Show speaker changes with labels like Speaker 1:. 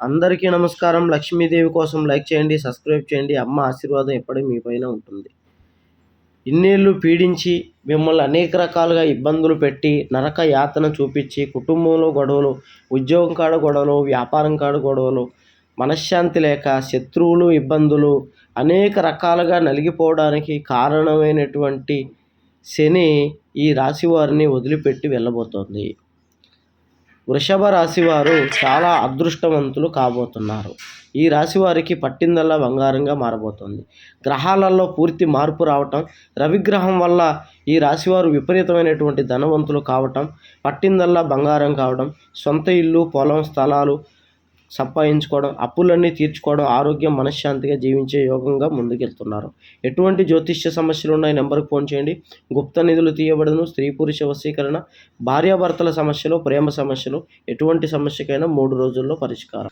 Speaker 1: అందరికీ నమస్కారం. లక్ష్మీదేవి కోసం లైక్ చేయండి సబ్స్క్రైబ్ చేయండి. అమ్మ ఆశీర్వాదం ఎప్పటికీ మీ పైన ఉంటుంది. ఇన్నేళ్ళు పీడించి మిమ్మల్ని అనేక రకాలుగా ఇబ్బందులు పెట్టి నరక యాతన చూపించి కుటుంబంలో గొడవలు ఉద్యోగం కాడ గొడవలు వ్యాపారం కాడ గొడవలు మనశ్శాంతి లేక శత్రువులు ఇబ్బందులు అనేక రకాలుగా నలిగిపోవడానికి కారణమైనటువంటి శని ఈ రాశి వారిని వదిలిపెట్టి వెళ్ళబోతోంది. వృషభ రాశి వారు చాలా అదృష్టవంతులు కాబోతున్నారు. ఈ రాశి వారికి పట్టిందల్లా బంగారంగా మారబోతుంది. గ్రహాలలో పూర్తి మార్పు రావటం రవిగ్రహం వల్ల ఈ రాశివారు విపరీతమైనటువంటి ధనవంతులు కావటం పట్టిందల్లా బంగారం కావడం సొంత ఇల్లు పొలం స్థలాలు సంపాదించుకోవడం అప్పులన్నీ తీర్చుకోవడం ఆరోగ్యం మనశ్శాంతిగా జీవించే యోగంగా ముందుకెళ్తున్నారు. ఎటువంటి జ్యోతిష్య సమస్యలు ఉన్నాయి నెంబర్కి ఫోన్ చేయండి. గుప్త నిధులు తీయబడను స్త్రీ పురుష వశీకరణ భార్యాభర్తల సమస్యలు ప్రేమ సమస్యలు ఎటువంటి సమస్యకైనా మూడు రోజుల్లో పరిష్కారం.